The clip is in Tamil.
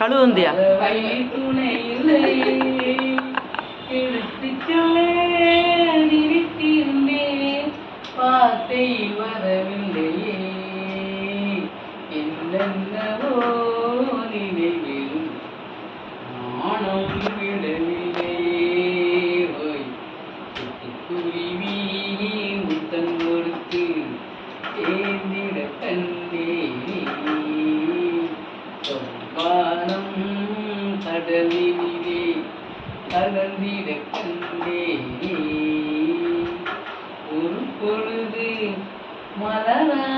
கழுவுந்தியா? துணை இல்லை எடுத்துச் சொல்ல நினைத்திருந்தேன் வார்த்தை வரவில்லையே. என்னென்னவோ குருவி முத்தம் கொடுத்து ஏந்திட கண்டே வானம் கடலினிலே கலந்திட கண்டே ஒரு பொழுது மலரா